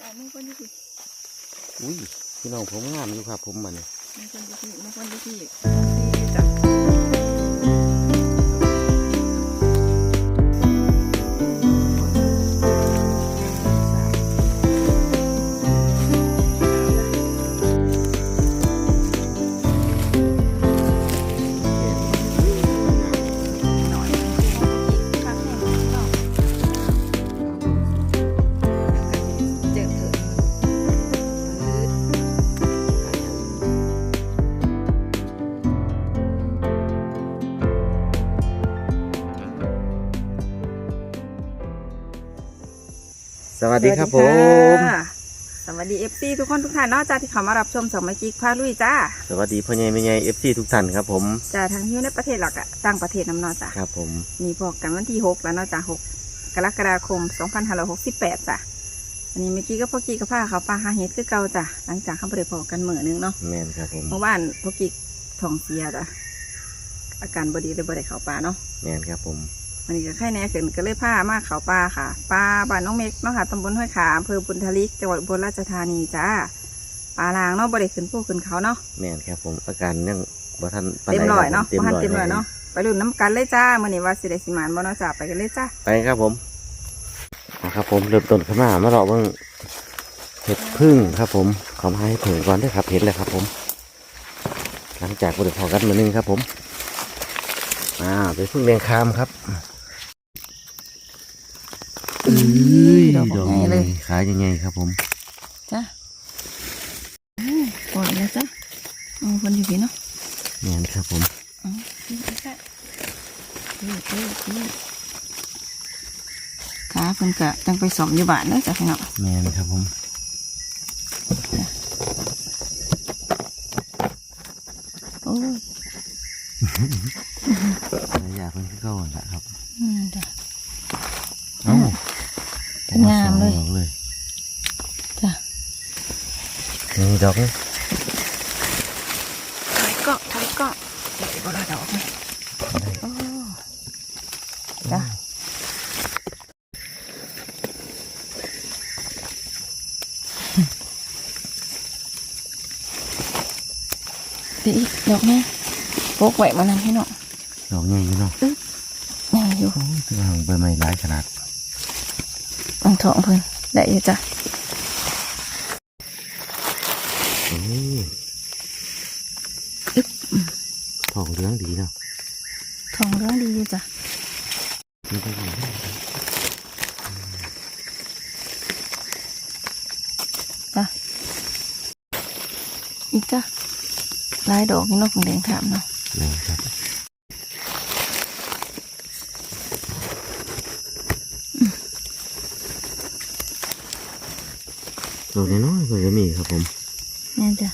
อ่ามึงคนที่ผิดอุ้ยพี่น้องผมงามอยู่ครับผมมันมึงคนที่ผิดมึงคนที่ผิ วัสดีครับผมค่ะสวัสดีเอฟซีทุกคนทุกท่านเนาะจ้าที่เข้ามารับชมสองมากิกพาลุยจ้า สวัสดีพ่อใหญ่แม่ใหญ่เอฟซีทุกท่านครับผม จ้าทั้งที่ในประเทศหลักอะต่างประเทศน้ำเนอจ้าครับผม มีพอกกันวันที่หกแล้วเนาะจ้าหกกรกฎาคมสองพันห้าร้อยหกสิบแปดจ้าอันนี้เมื่อกี้ก็พ่อกี้กับผ้าเขาวปลาหาเห็ดคือเก่าจ้าหลังจากเขาไปได้พอกันเหมือนึงเนาะแม่นครับผมเมื่อวานพ่อกี้ท้องเสียจ้ะอาการบดีเลยบไดีเขาปลาเนาะแม่นครับผม วันนี้ก็ไข่แน่ขึ้นก็เลยพามาเขาปลาค่ะปลาบ้านน้องเมกเนาะค่ะตำบลห้วยขาอำเภอบุญทลิกจังหวัดอุบลราชธานีจ้าปลาลางเนาะบริขึ้นผู้ขึ้นเขาเนาะแม่นครับผมอาการยังบ่ทันปานเต็มใดร้อยคเนาะบผมบ้านเต็มร้อยเนาะไปรุ่นน้ำกันเลยจ้ามื่อนี้ว่าสิได้สิมานบ่เนาะจ้าไปกันเลยจ้าไปครับผมเอาครับผมเริ่มต้นขึ้นมามาเราเบิ่งเห็ดพึ่งครับผมขอมาให้เผิงก่อนด้วยครับเห็ดเลยครับผม หลังจากบริพอกันมานึงครับผมอ่าไปพึ่งแดงคามครับ ดอกใหญ่เลย ขายังไงครับผมจ้าปล่อยแล้วจ้าเอาคนอยู่พี่เนาะแม่นครับผมเอาพี่จ้าพี่พี่พี่ขาเพิ่นกะจังไปสมอยู่บ้านเนาะจ้าพี่เนาะแม่นครับผม โอ้ย ระยะเพิ่นคือเก่าหั่นล่ะครับ อืมจ้ะ เอ้างามเลย ออกเลย จ้า นี่ดอกนี่ถอยเกาะถอยเกาะเดี๋ยวก็ระดอกเลยโอ้จ้าดีอีกดอกแม่โปกไหวมานำให้หน่อยดอกใหญ่อยู่เนาะยังอยู่โอ้ยตัวหางใบไม้หลายขนาดอังทองเพิ่นได้อยู่จ้ะ โอ้ยทองเหลืองดีเนาะ ทองเรื่องดีอยู่จ้ะ นี่ก็ดี จ้ะ อีกจ้ะลายดอกนี่นกของแดงถามเนาะแม่นครับดอกน้อยๆก็จะมีครับผมแน่จ้ะ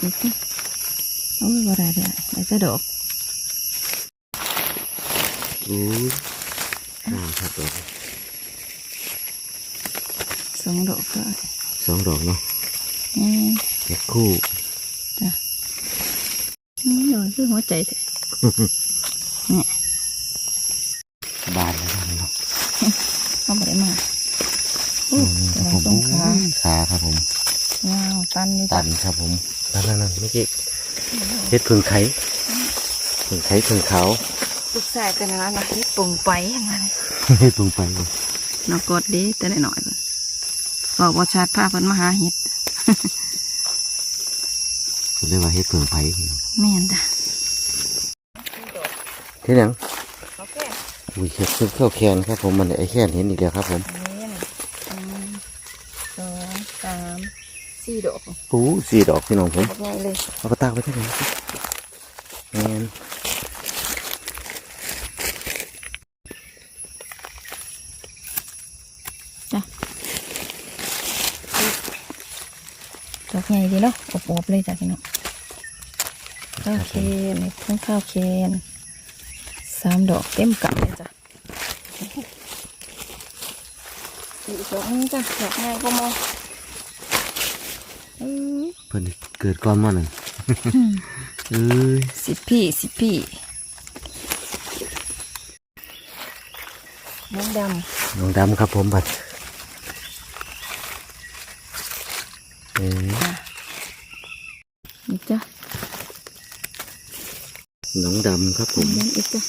อีกจ้ะโอ้ยว่าไรเดี๋ยวไอ้จะดอกโอ้ยงามครับดอกสองดอกก็ สองดอกเนาะอืมเห็ดคู่อืมดอกคือหัวใจแท้บานแล้วเนาะเข้าไปได้มาโอ้นี่แต่ครับว่าผมตรงขาขาครับผมว้าวตันอยู่ตัจ้ะนครับผมนั่นนั่นนั่นเมื่อกี้เห็ดผึ่งไข่ผึ่งไข่ผึ่งขาวลูกแสกกันนะนะที่ปุ่งไปอย่างนั้นเห็ดผึ่งไปเลยนกกดดีแต่หน่อยๆเพิ่น บอกว่าชาติพาเพิ่นมาหาเห็ดเขาเรียกว่าเห็ดผึ่งไผ่แม่นจ้ะที่หนังโอเคอุ้ยเห็ดซึ่งเข้าแคนครับผมมันไอแคนเห็นอีกแล้วครับผมอันนี้นะหนึ่งสองสามสี่ดอกปูสี่ดอกพี่น้องผมดอกใหญ่เลยเอากระตากไปที่ไหนแมน ดอกใหญ่ดีเนาะอบๆเลยจ้ะพี่น้องข้าวเคนทั้งข้าวเคนสามดอกเต็มกับเลยจ้ะอีกดอกนึงจ้ะดอกใหญ่ก็มองอือเพิ่นเกิดก้อนมาหนึ่งเอ้ยสิบพี่สิบพี่น้องดน้องดำครับผมบัดเออำนี่จ้ะ น้องดำ ครับผมเลี้ยงอีกจ้ะ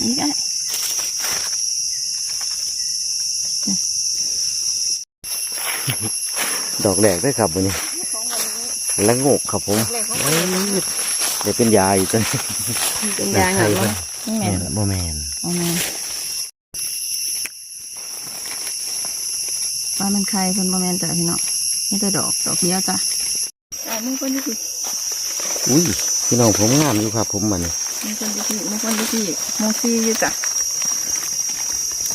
นี่ได้ดอกแหลกด้วยครับวันนี้ของวันนี้และโงกครับผมแรกเขาเอ้ยเดี๋ยวเป็นยาอีกจ้ะเป็นยาหนักเนาะนี่แม่แม่นนบ่แมนเอาแม่ปลามันไข่คนบ่แม่นจ้ะพี่น้องนี่แต่ดอกดอกเดียวจ้ะอ่ามึงคนที่สิอุ้ย พี่น้องผมงามอยู่ครับ ผมมันมึงคนที่สิมึงคนที่สิโมซี่อยู่จ้ะ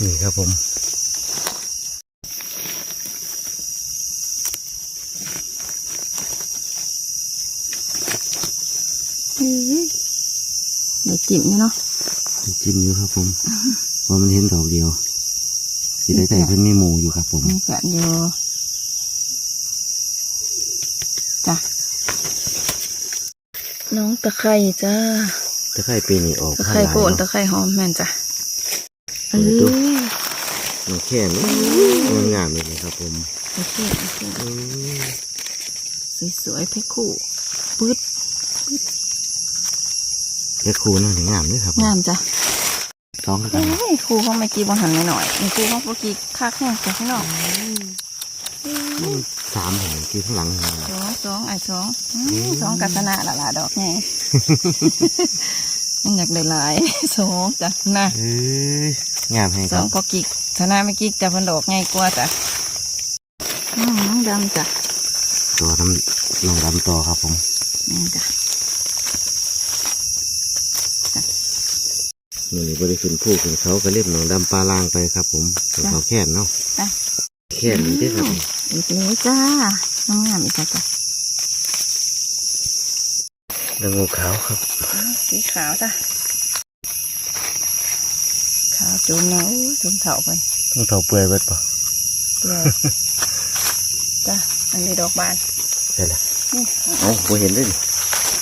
นี่ครับผมอื้อได้กลิ่นนี่เนาะจิ้มอยู่ครับผมเพราะมันเห็นดอกเดียวสิได้แต่เพิ่นมีหมูอยู่ครับผมมีแขนอยู่จ้ะ น้องตะไคร่จ้า ตะไคร่ปีนี้ออกตะไคร่โกนตะไคร่หอมแม่นจ้ะเอ้ยน้องแค่นมันงามเลยครับผมโอเคโอเคอืมสวยๆเพชรคู่ปื๊ดแค่ครูน่าจะงามเลยครับผมงามจ้ะสองกัเอ้นยครูของเมื่อกี้บอหันหน่อยๆนี่ครูของเมื่อกี้คักแห้งจ้ะพี่น้อง สามแห่งที่ข้างหลังเราสองสองไอ้สองอืมสองกัศนะละละดอกไงยังอยากได้หลายสองจ้ะนะเอ้ยงามให้สคอรังบก็กิกชนะไม่กิกจะพันดอกง่ายกว่าจ้ะน้องน้องดำจ้ะตัวน้ำน้องดำต่อครับผมนี่จ้ะนี่บริขึ้นผู้ขึ้นเขาก็เรียบน้องดำปลาล่างไปครับ ผมเป็นเขาแค่นเนาะจ้ะแค่นนี่เด้อครับ อีกนี้จ้าน้องงามอีกจ้ะจ้ะแล้วงูขาวครับ สีขาวจ้ะขาวจุ่มเนาะจุ่มเถาไปต้องเท่าเปื่อยเบิดป่ะเปลือยจ้ะอันนี้ดอกบานใช่ละนี่เอ้าบ่เห็นเลย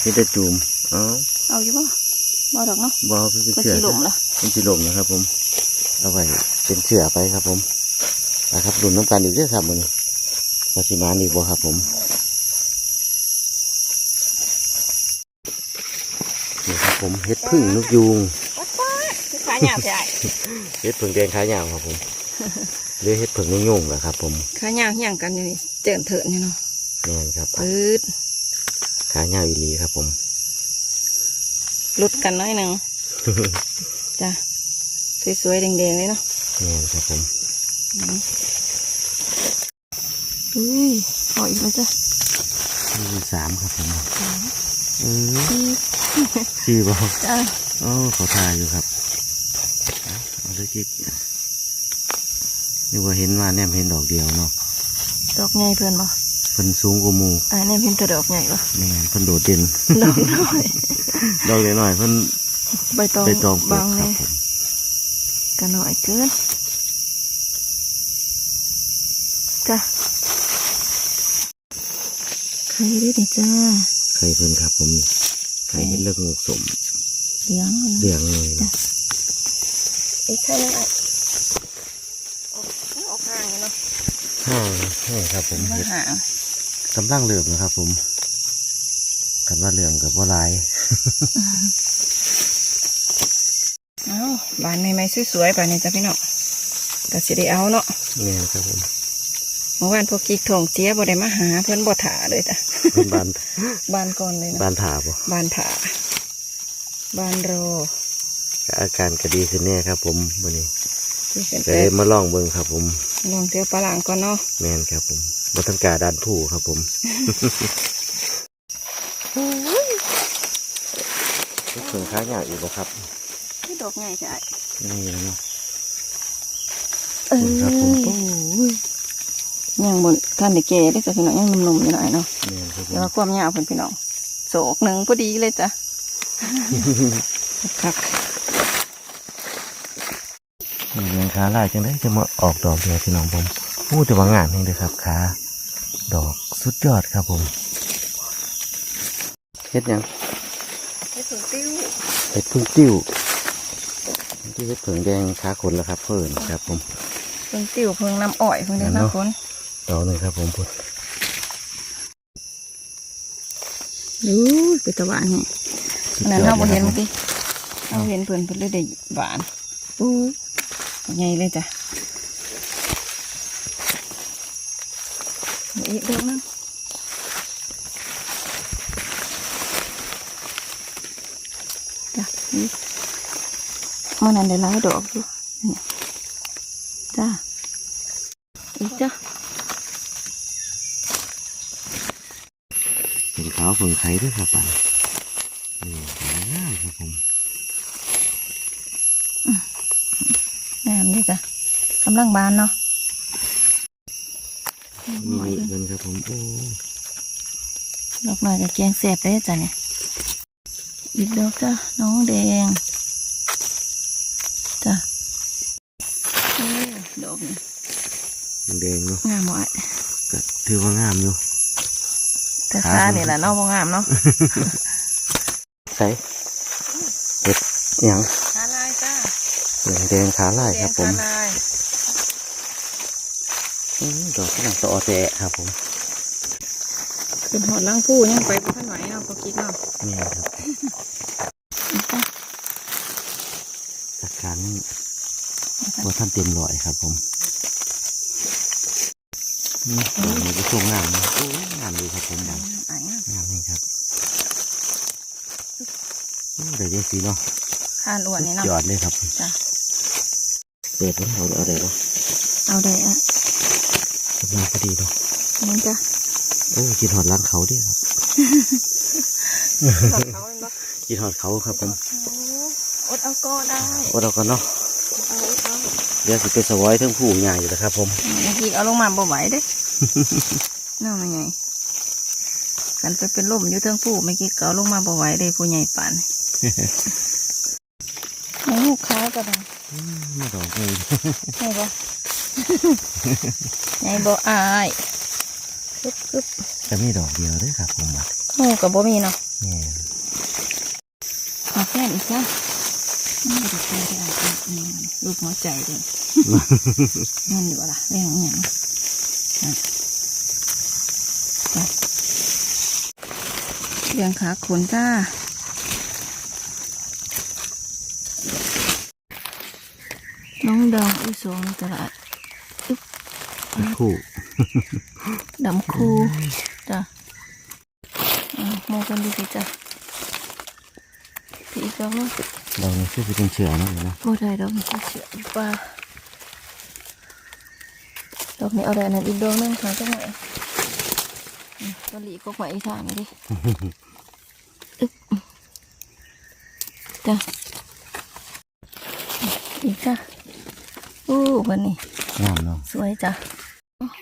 นี่แต่จูมเอ้าเอาอยู่ป่ะบ่ดอกเนาะบอเป็นก็เสือสีหลมละเป็นสีลมนะครับผมเอาไว้เป็นเสือไปครับผมนะครับดุนน้ำกันอีกเด้อครับมันนี้ ปฏิมาณอีกบ่ครับผมนี่ครับผมเฮ็ดพึ่งนกยูงวัดป้าคือขาหยาบใหญ่เฮ็ดผึ่งแดงขายาวครับผมเรียกเฮ็ดผึ่งนกยูงแหละครับ ผมขาหยาบเหี่ยงกันอยู่นี่เจินเถินนี่เนาะแม่นครับปื๊ดขายาวอีหลีครับผมหลุดกันน้อยหนึ่งจ้ะสวยๆแดงๆเลยเนาะแม่นครับผม อืมอุ้ยขออีกแล้วจ้ะที่สามครับผมสามเออสี่สี่บ่จ้ะโอ้เขาทายอยู่ครับเอาเอาด้วยกิ๊กนี่ว่าเห็นว่าแนมเห็นดอกเดียวเนาะดอกใหญ่เพื่อนบ่เพิ่นสูงกว่าหมู่อ่าเนี่ยเพิ่นแต่ดอกใหญ่บ่แม่นเพิ่นโดดเด่นดอกน้อยดอกน้อยๆเพิ่นใบตองไปตองปกบางคเลรับยผมกันหน่อยเกินจ้ะ ใครได้ดิจ้าใครเพิ่นครับผมใครเห็นเลือกงูสมเลี้ยงนะเลี้ยงเลยเนาะอีกใครนึงอะออกออกห่างอยู่เนาะห้างห้างครับผมมาเห็ดห่างกำลังเหลื่อมนะครับ ผมกันว่าเหลื่อมกับว่าลายเอ้าบานใหม่ๆสวยๆบานนี้จ้ะพี่น้องก็สิได้เอาเนาะแม่นครับผมเมื่อวานพวกกิ๊กทองเจี๊ยบ่ได้มาหา เพิ่นบ่ถาเลยจ้ะเพิ่นบานบานก่อนเลยนะบานถาบ่บานถาบานรอก็อาการก็ดีขึ้นแน่ครับ ผมวันนี้ที่เป็นจะแต่ได้มาลองเบิ่งครับ ผมลองเที่ยวปลาหลางก่อนเนาะแม่นครับ ผมบัทังกาดานผู้ครับ ผมนี่เพิ่งค้างานอีกบ่ครับ ที่ดอกใหญ่ใช่นี่นะเนาะเออครับผมโอ้ย ยังบนท่านได้แก่ได้อจ้ะพี่น้องยังหนุ่มๆอยู่หน่อยเนาะแม่นครับผแต่มว่าความยาวเพิ่นพี่น้องโศกหนึ่งพอดีเลยจ้ะครับนี่ยังขาลายจังได้จะมาออกดอกเดียวพี่น้องผมพูดแต่ว่างานนี่เลยครับขาดอกสุดยอดครับผมเฮ็ดหยังให้ถึงติ้วเฮ็ดพึ่งติ้วที่เฮ็ดเผิงแดงขาขนแล้วครับเพิ่นครับผมเพิ่งติ่วเพิ่งน้ำอ้อยเพิ่งได้นั่นค่ะเนาะคนดอกหนึ่งครับผมพุ่นดูไปตะวันนี่สุดนั่นยอเฮาดบ่เห็นลเมื่ยอกี้เฮาเห็นเพิ่นเพิ่นเลยได้หวานอู้ใหญ่เลยจ้ะอีกดอกนึงจ้ะนี่มันนั้นได้หลายดอกอยู่นี่จ้ะอีกจ้ะ เป็นขาวเผิงไข่ด้วยครับป่านี่ง่ายครับผมงามนี่จ้ะกำลังบานเนาะมีนี่เงินครับผมโอ้ดอกหน่อยกับแกงแสบเลยจ้ะเนี่ยอีกดอกจ้ะน้องแดงจ้ะดอกนี่แดงเนาะงามหมดก็ถือว่างามอยู่ แต่ซาเนี่ยแหละเนาะบ่งามเนาะใส่เห็ดหยังขาลายจ้าเหลืองแดงขาลายครับผมลายอืมดอกกำลังตอแตะครับผมเป็นหอดลังผู้ยังไปบ่ทันไหวเนาะพอกิ๊กเนาะนี่ครับจัดการนี่ว่าท่านเต็มร้อยครับผม นี่ดอกนี้ก็ช่วงงามนะโอ้ยงามเลยครับผมบางอ่างามงามนี่ครับโอ้เดี๋ยวจะสีเนาะข้านอ้วนนี่ยเนาะอดเลยครับจ้ะเปิดแล้วเอาเอาได้เนาะเอาได้อะกำลังพอดีเนาะนี่จ้ะโอ้กินหอดล้างเขาดิครับเขาเนาะกินหอดเขาครับผมอดเอาก็ได้ว่าเรากันเนาะเอาเอา เดี๋ยวสิไปสวอยเทั้งผู้ใหญ่อยู่แล้วครับผมเมื่อกี้เอาลงมาบ่ไหวเด้ น่ามันไงกันไปเป็นลมอยู่เทิงผู้เมื่อกี้ก็เอาลงมาบ่ไหวเลยผู้ใหญ่ป่านนี่ลูกค้าก็ได้อืมไม่ดอกเลยใช่ปะใหญ่บ่อายกึบกึบจะมีดอกเดียวเด้วยครับผมบัดโอ้กับบ่มีเนาะนี่ขอแค่อีกจ้ะ นี่ดูใครได้อ่านนี่รูปหัวใจเลยนั่นอยู่ล่ะเรื่องอย่างนะจ้ะเรื่องขาขนจ้าน้องดาวอีสองในตลาดคู่ดำคูจ้ะอะมองกันดูสิจ้ะ พี่อีกแล้วว่าดอกนี้คือสิเป็นเชื้อเนาะเนาะบ่ได้ดอกนี้เสียอยู่ป่าดอกนี้เอาได้นั่นอีกดอกหนึงหาจังไหนอืมก็หลีก็ไหวทางนี้ดิอึ๊บจ้ะอีกจ้ะอู้วันนี้งามเนาะสวยจ้ะ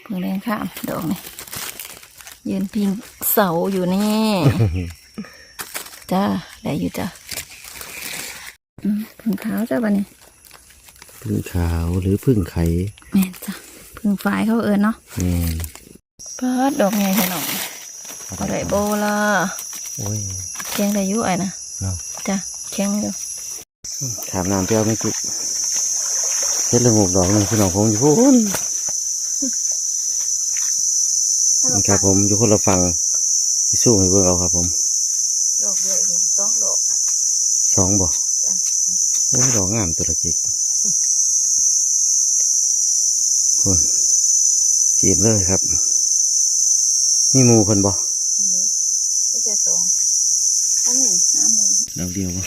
เพิ่งเล่นข้ามดอกนี่ยืนพิงเสาอยู่นี่ จ้าได้อยู่จ้ะอืมพึ่งขาวจ้ะบันนี้พึ่งขาวหรือพึ่งไข่แม่นจ้ะพึ่งฝ่ายเขาเอิญเนาะแม่นเพิดดอกใหญ่ขนมเอาได้โบละโอ้ยแข็งได้อยู่ไอ้นะเนาะจ้ะแข็งอยู่ถามน้ำเปรี้ยวไม่จุเฮ็ดละงกดอกหนึ่งพี่น้องผมอยู่พูนนี่ครับผมอยู่คนละฝั่งที่สู้ให้เบิ่งเอาครับผมดอกเดียวอีกสองดอกสองบ่จ้ะ โอ้ยดอกงามตัวละจิกคนจีบเลยครับ มีหมูคนบ่อันนี้ไม่ใช่สองอันนี้ห้าโมงดอกเดียวบ่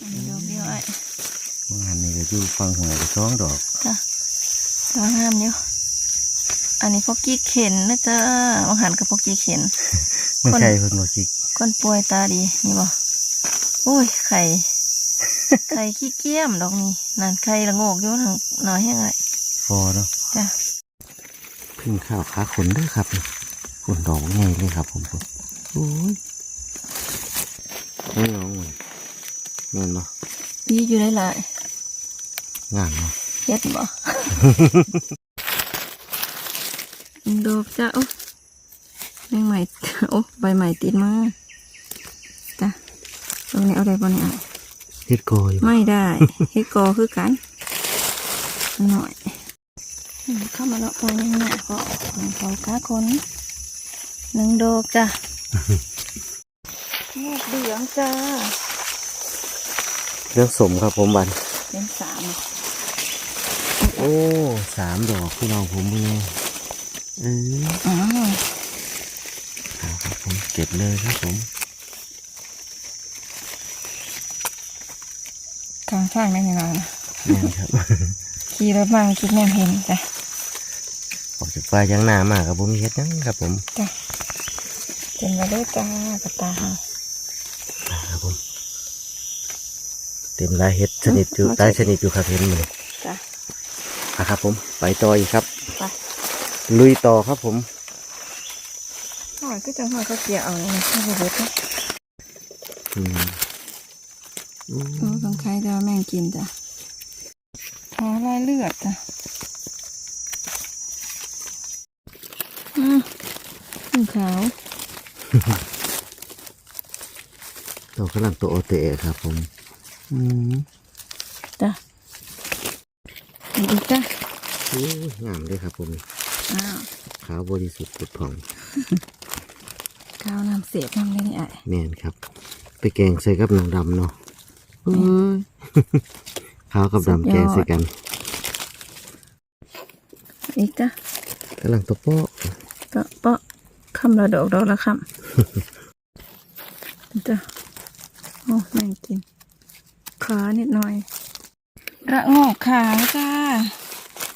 อันนี้ดอกเดียวไอ้ว่างานนี้ก็อยู่ฟังหัวไปสองดอกจ้ะสวยงามอยู่อันนี้พวกกี้เข็นนะจ้าอาหารกับพวกกี้เข็นไม่คนใช่เพิ่นบ่จิกคนป่วยตาดีนี่บ่โอ้ยไข่ ไข่ขี้เกียมดอกนี้นั่นไข่ละโงกอยู่ทางหน่อยให้ไงฟอเนาะจ้ะพึ่งข้าวขาขนเด้วยครับขนดอกใหญ่เลยครับ ผมโอ้ยไม่น้องเลยเงินเนาะดีอยู่ได้หลายงามเนาะเฮ็ดบ่ดอกจ้ะโอ้ใบใหม่โอ้ใบใหม่ติดมือจ้ะตรงนี้เอาได้บ่เนี่ย เฮ็ดกออยู่ไม่ได้เฮ็ดกอคือกันหน่อยอืมเข้ามาเลาะปองยังไงก็ของเขาก้าคนหนึ่งดอกจ้ะงอกเหลืองจ้าเรื่องสมครับผมบันเป็นสามโอ้สามดอกพี่น้องผมมือเอออ๋อเอาครับผมเก็บเลยครับผม ทางข้างนั่นยังไงนะนี่นครับ ขี่รถมาคิดแนมเห็นจ้ะออกจากป่ายังหน้ามากครับผมเฮ็ดหยังครับผมจ้ะเต็มไปด้วยจ้ากระตาเฮาอ่าครับผม เต็มลายเฮ็ดชนิดอยู่ลายชนิดอยู่ครับเห็นมือจ้ะอะครับ ผม ไปต่ออีกครับไปลุยต่อครับผมหอยก็จังหอยก็เกี่ยวเอาเลยไม่รู้เบิดนะอืมอืม โอ้ต้องใครจะแม่งกินจ้ะหอลายเลือดจ้ะอืมขึ้นขาวดอกกำลังตัวโอเตะครับผมอืมจ้ะอีกจ้ะโอ้ยงามเลยครับผมอ้าวขาวบริสุทธิ์ผุดผ่องข้าวน้ำเสียน้ำเลยนี่ไอ้แม่นครับ ไปแกงใส่กับหนังดำเนาะเอ้ย ขาวกับดำแกงใส่กันอีกจ้ะกำลังตัวโป๊ะก็เปาะคำละดอกดอกละคำจ้ะโอ้แม่งกินขานิดหน่อยระโงกขาวจ้า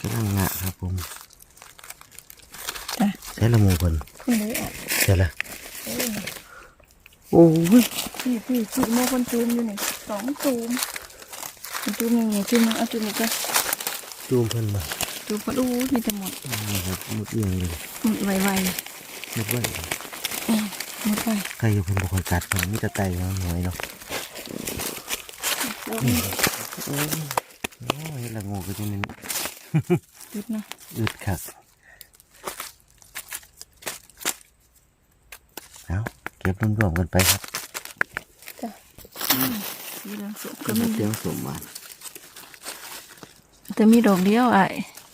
กำลังงะครับผมจ้ะใช้ละหมูคนนี่เลยอะใช่ละโอ้ยพี่พี่พี่โมคนจูมอยู่นี่ สองจูมจูมยังไงจูมเอาจูมอีกจ้ะจูมเพิ่นมาจูมพอดูมีแต่หมดนี่ครับหมดเอียงเลยหมดไวหมดไว้ๆเอ้ยหมดไวใครอยู่เพิ่นบ่ค่อยกัดผมมีแต่ไตมาหน่อยเนาะแล้วโอ้ยโอ้ยละโงูก็จะเป็นยุดนะอึดคักเอาเก็บรวมๆกันไปครับจ้ะ สีเหลืองสุกก็ก็มีมีเตียงสมบัติแต่มีดอกเดียวไอ้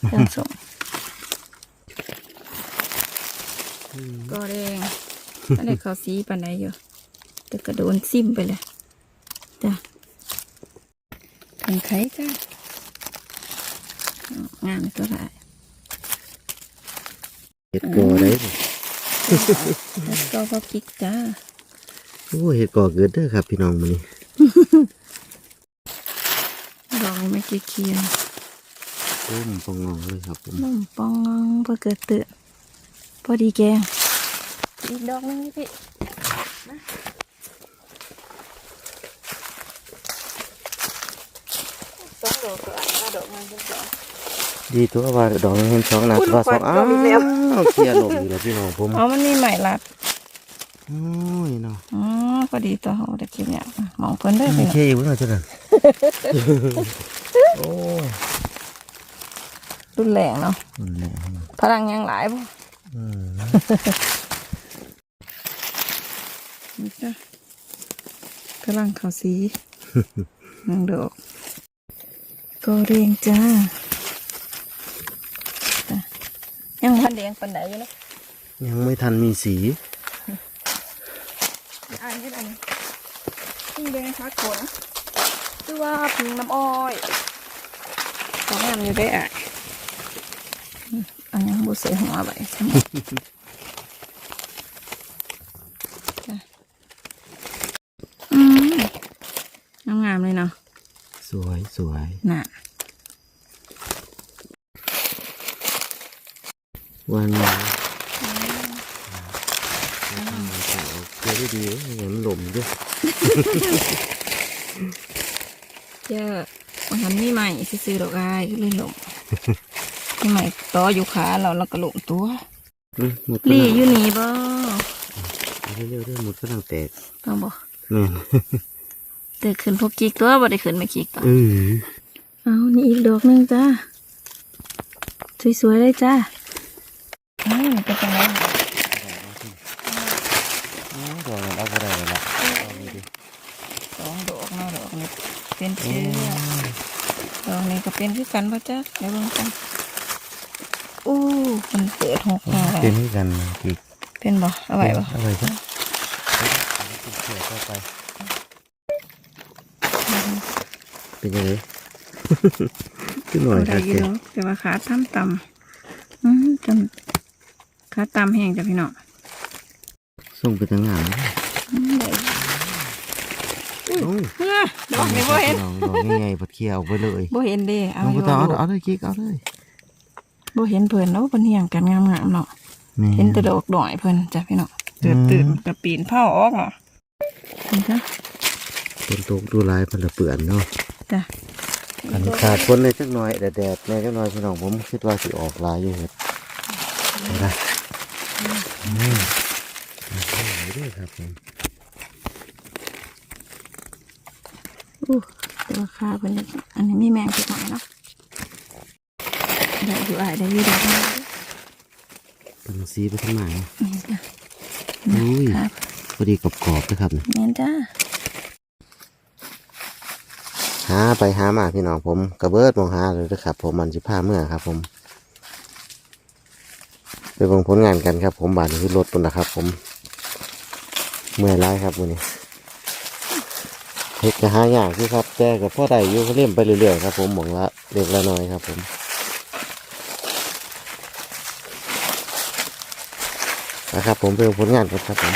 เหลืองสุกก็แดงอันนี้เขาสีปันไหนอยู่ แต่กระโดนซิมไปเลยจ้ะถึงไข่จ้ะเอางามตัวละเห็ดกอได้บ่แล้วก็พอพริกจ้าโอ้ยเห็ดกอเกิดเด้อครับพี่น้องมื้อนี้ดอก ไม่กี่เคียนต้มปองงองเลยครับผมนุ่มปองงองพอเกิดเตือนพอดีแกงอีกดอกหนึงนี่พี่มาสองดอกก็อะห้าดอกมันเป็นสองดีตัวว่าดอกเห็นสองนะอุ๊ยว่าสองขวัญอ้าดอกอีกแล้ววเคลียร์ลมอยู่แล้วพี่น้องผมอ๋อมันมีใหม่รัดโอ้ยเนาะอ๋อพอดีตัวเขาได้กินเนี่ยมองเพิ่นได้ไม่เลยเคยอยู่เนาะจ้ะนั่นโอ้ยรุนแรงเนาะนั่นแหละพลังยังหลายบ่อืมนี่จ้ะกำลังเขาสีนางดอกก็เรียงจ้าจ้ะยังพันแดงปันไหนอยู่เนาะยังไม่ทันมีสี อ่านให้อันนี้พิงแดงคักขนชื่อว่าพิงน้ำอ้อยของงามอยู่ได้อะอืมอันยังบุเสียหัวไปใช่ไหมจ้ะอืมงามๆเลยเนาะ สวยสวยน่ะวันนี้ ด้วยเจ้าวันนั้นมีใหม่ซื้อๆดอกอายก็เลยหลงมีใหม่ต่ออยู่ขาเราแล้วก็หลงตัวอืมหมดลี่อยู่นี่บ่เร็วๆเร็วๆหมดกำลังแตกต้องบ่แม่นแต่ขึ้นพวกกิกตัวบ่ได้ขึ้นไม่กิกตัวเออเอานี่อีกดอกหนึงจ้าสวยๆเลยจ้าอ้าวเป็นจังไง อ๋อดอกนั้นเอาไปได้แล้วล่ะเอานี่ดิ สองดอกเนาะดอกนี้ กันป่ะจ๊ะเดี๋ยวเบิ่งกันอู้มันเปิดหกมาเป็นให้กันอีกเป็นบ่เอาไว้บ่เอาไว้ครับไปเป็นยังไงขึ้นหน่อยเอาคได้รับอยู่เนาะแต่ว่าขาต่ำต่ำอืมจำขาต่ำแห้งจ้ะพี่น้องส่งไปทางงานอืมได้โอ้ยเอ้อ ดอกนี่บ่เห็นดอกดอกนี่ไงผัดเคี่ยวไปเลยบ่เห็นเด้เอาเอาอไปยู่ต่อเอาบ่เอาเลยกิ๊กเอาเลยบ่เห็นเพิ่นเนาะเพิ่นเฮียงกันงามๆเนาะเห็นแต่ดอกดอยเพิ่นจ้ะพี่น้องตื่นตื่นกับปีนเผาออกเนาะเห็นจ้ะฝนตกดูลายเพนละเปื่อนเนาะจ้ะอันนี้ขาดฝนเลยจักหน่อยแดดแดดแน่จักหน่อยพี่น้องผมคิดว่าสิออกลายอยู่เห็ดเห็นไหมอืมเอาไปด้วยครับผม อู้แต่ว่าขาเพิ่นนี่อันนี้มีแมงสักหน่อยเนาะได้อยู่อ้ายได้อยู่ดอกนี้เป็นสีไปทางไหนนี่จ้ะอุ้ยครับพอดีกรอบๆนะครับเนี่ยแม่นจ้าหาไปหามาพี่น้องผมกระเบิดมองหาเลยนะครับ ผมมันสิผ้าเมื่อครับ ผมไปเบิ่งผลงานกันครับ ผมบานคือรถปุ่นนะครับ ผมเมื่อยร้ายครับวันนี้ เห็ดกระหายากคือครับ แต่กับพ่อใดอยู่ก็เล่มไปเรื่อยๆครับผมหมองละเล็กละน้อยครับผมนะครับผมไปเบิ่งผลงานกันครับผม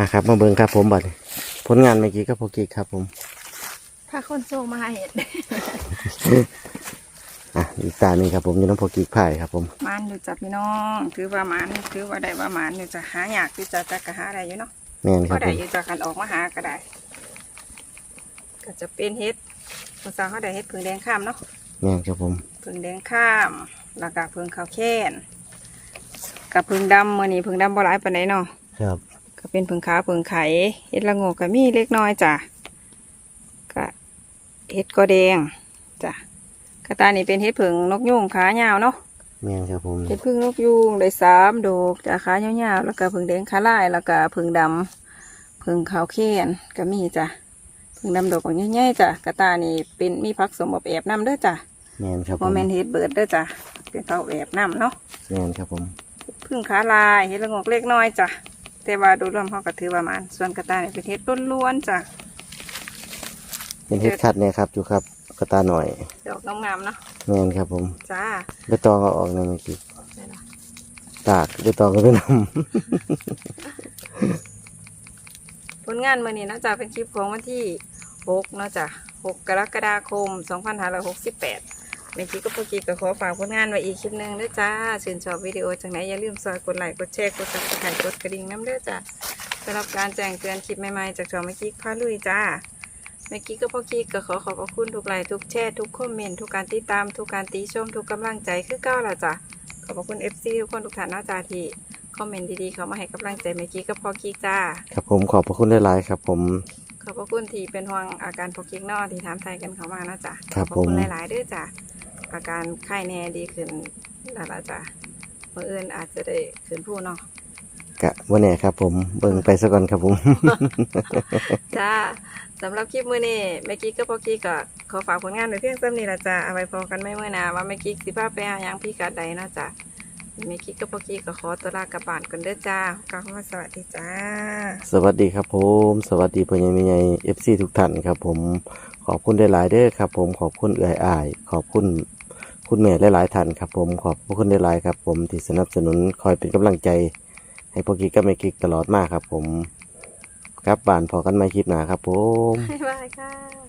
นะครับมาเบิ่งครับผมบัดนี้ผลงานเมื่อกี้ก็พอกี้ครับผม ถ้าคนโซมาเห็น อะอีกตาหนึ่งครับผมอยู่น้ำพอกี้ไผ่ครับผมมันอยู่จ้ะพี่น้องคือว่ามันคือว่าได้ว่ามันอยู่จะหายากอยู่จะจะกะหาได้อยู่เนาะแม่นคก็รับผได้มอยู่จะกันออกมาหาก็ได้ ก็จะเป็นเฮ็ดภาษาเขาได้เฮ็ดผึ่งแดงข้ามเนาะแม่นครับผมผึ่งแดงข้ามแล้วก็ผึ่งขาวแค้นกับผึ่งดำมื่อนี้ผึ่งดำบ่หลายปานใดเนาะ ครับก็เป็นผึ่งขาวผึ่งไข่เฮ็ดละโงกก็มีเล็กน้อยจ้ะก็เฮ็ดก็แดงจ้ะ กระตานี่เป็นเฮ็ดผึ่งนกยุงขายาวเนาะแม่นครับผมเฮ็ดผึ่งนกยุงได้สามดอกจ้ะขายาวๆแล้วก็ผึ่งแดงขาลายแล้วก็ผึ่งดำผึ่งขาวแค้นก็มีจ้ะผึ่งดำดอกก็ใหญ่ๆจ้ะกระตานี่เป็นมีผักสมบแอบน้ำเด้อจ้ะแม่นครับผโมมเมนเฮ็ดเบิร์ดเด้อจ้ะเป็นเขาแอบน้ำเนาะแม่นครับผมพึ่งขาลายเฮ็ดละงกเล็กน้อยจ้ะแต่ว่าโดยรวมเขาก็ถือว่ามันส่วนกระต่ายนี่เป็นเฮ็ดล้วนๆจ้ะเป็นเฮ็ดคัดเนี่ยครับอยู่ครับ กระตาหน่อยดอกงามๆเนาะแม่นครับผมจ้าใบตองเอาออกในเมื่อกี้ได้ละตากใบตองก็ไปนผลงานมื้อนี้เนาะจ้ะเป็นคลิปของวันที่6เนาะจ้ะ6กรกฎาคม2568เมื่อกี้ก็พอกี้ก็ขอฝากผลงานไว้อีกคลิปหนึงเด้อจ้าชื่นชอบวิดีโอจังไหนอย่าลืมซอยกดไลค์กดแชร์กดซับสไครต์กดกระดิ่งน้ำเด้อจ้ะสำหรับการแจ้งเตือนคลิปใหม่ๆจากช่องเมื่อกี้พาลุยจ้า เมื่อกี้ก็พ่อกี้ก็ขอขอบพระคุณทุกไลค์ทุกแชร์ทุกคอมเมนต์ทุกการติดตามทุกการติชมทุกกำลังใจคือเก้าละจ้ะขอบพระคุณ FC ทุกคนทุกท่านเนาะจ้าที่คอมเมนต์ดีๆเขามาให้กำลังใจเมื่อกี้ก็พ่อกี้จ้าำครับผมขอบพระคุณหลายๆครับผม ขอบพระคุณที่เป็นห่วงอาการพ่อกี้เนอที่ถามไทยกันเขามาเนาะจ้ะครับขอบพระคุณผมหลายๆด้วยจ้ะอาการไข้แน่ดีขึ้นแล้วละจ้ะเมื่ออื่นอาจจะได้ขึ้นผู้เนาะ กะวันนี้ครับ ผมเบิ่งไปซะก่อนครับผม จ้าสำหรับคลิปมื้อนี้เมื่อกี้ก็พอกี้ก็ขอฝากผลงานไว้เพียงเท่านี้ละจ้าเอาไว้พอกันไม่เมื่อหนาว่าเมื่อกี้สิพาไปหาหยังพี่กัดใดเนาะจ้าเมื่อกี้ก็พอกี้ก็ขอตัวลากลับบ้านกันเด้อจ้ากลับมาสวัสดีจ้า สวัสดีครับผม สวัสดีพ่อใหญ่แม่ใหญ่เอฟซีทุกท่านครับผม ขอบคุณหลายๆเด้อครับ ผมขอบคุณเอื้อยอ้าย ขอบคุณคุณแม่หลายๆท่านครับผมขอบพระคุณหลายๆครับ ผมที่สนับสนุนคอยเป็นกำลังใจ ให้พวกกิ๊กกับแม่กิ๊กตลอดมากครับผม ครับบานพอกันไม่คลิปหนาครับผม บ๊ายบายค่ะ